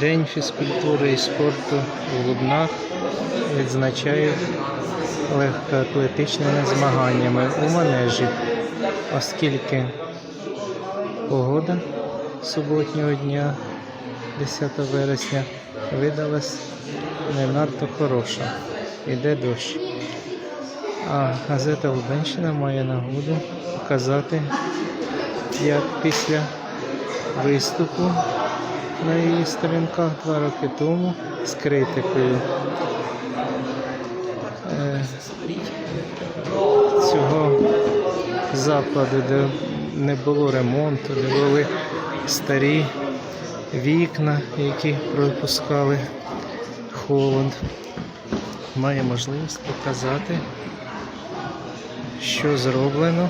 День фізкультури і спорту в Лубнах відзначають легкоатлетичними змаганнями у манежі, оскільки погода суботнього дня, 10 вересня, видалась не надто хороша. Іде дощ. А газета Лубенщина має нагоду показати, як після виступу на її сторінках два роки тому з критикою е, цього закладу, де не було ремонту, де були старі вікна, які пропускали холод. Має можливість показати, що зроблено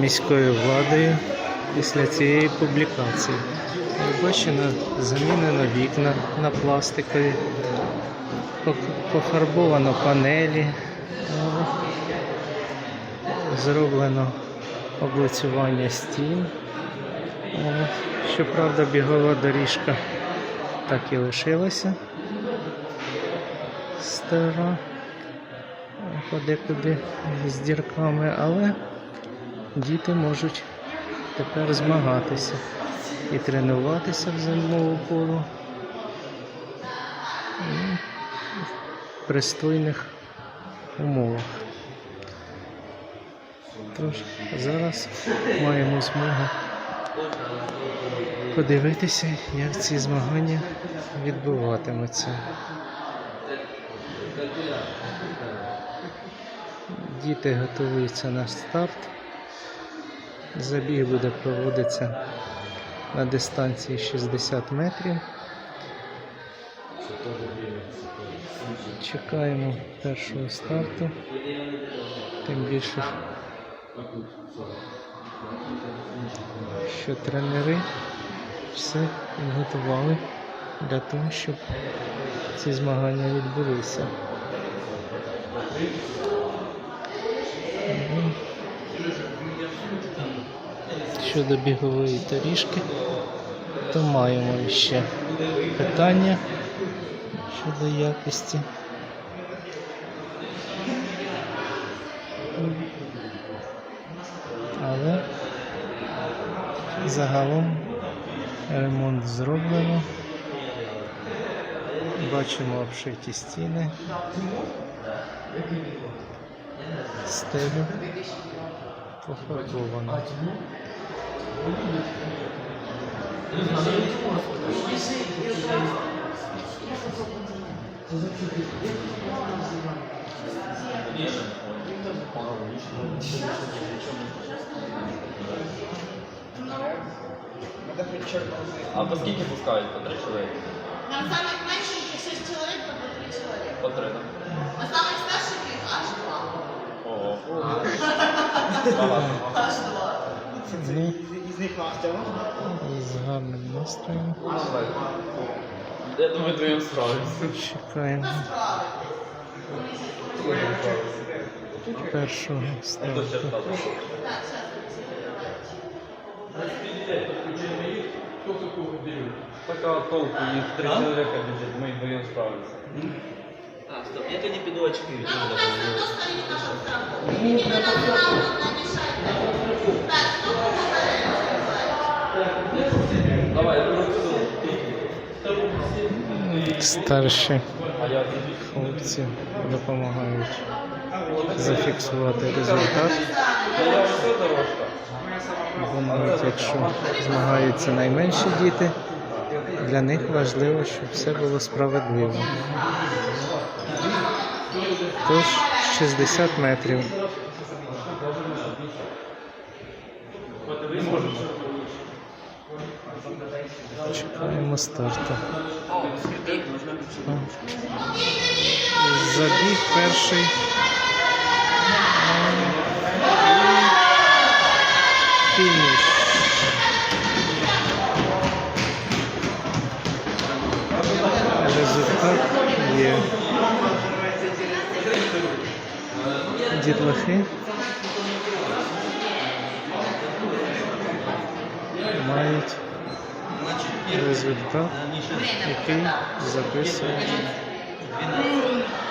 міською владою після цієї публікації. Як бачено, замінено вікна на пластикові, пофарбовано панелі, зроблено облицювання стін. Щоправда, бігова доріжка так і лишилася стара, подекуди з дірками, але діти можуть тепер змагатися і тренуватися в зимову пору в пристойних умовах. Тож зараз маємо змогу подивитися, як ці змагання відбуватимуться. Діти готуються на старт. Забіг буде проводитися на дистанції 60 метрів. Чекаємо першого старту. Тим більше, що тренери все підготували для того, щоб ці змагання відбулися. Щодо бігової доріжки, то маємо ще питання щодо якості. Але загалом ремонт зроблено. Бачимо обшиті стіни. Стелю пофарбовано. А по скільки пускають? По три чоловіки? На самых меньших 6 человек по 3 человека. По три, так? На самых старших их аж 2. Ого. Багато. Аж 2. Ну, з гарним настроєм. Я думаю, твоїм справимося. Чекаємо першого старту. Така толку, їх три чоловіка біжить, ми вдвоєм справимося. А, стоп, я тоді піду очки візьму. Давай, я Старші хлопці допомагають зафіксувати результат. Бо навіть якщо змагаються найменші діти, для них важливо, щоб все було справедливо. Тож 60 метрів. Чекаємо старту. Забіг перший. Фініш. Результат є. Дітлахи мають Результат, який записує 12.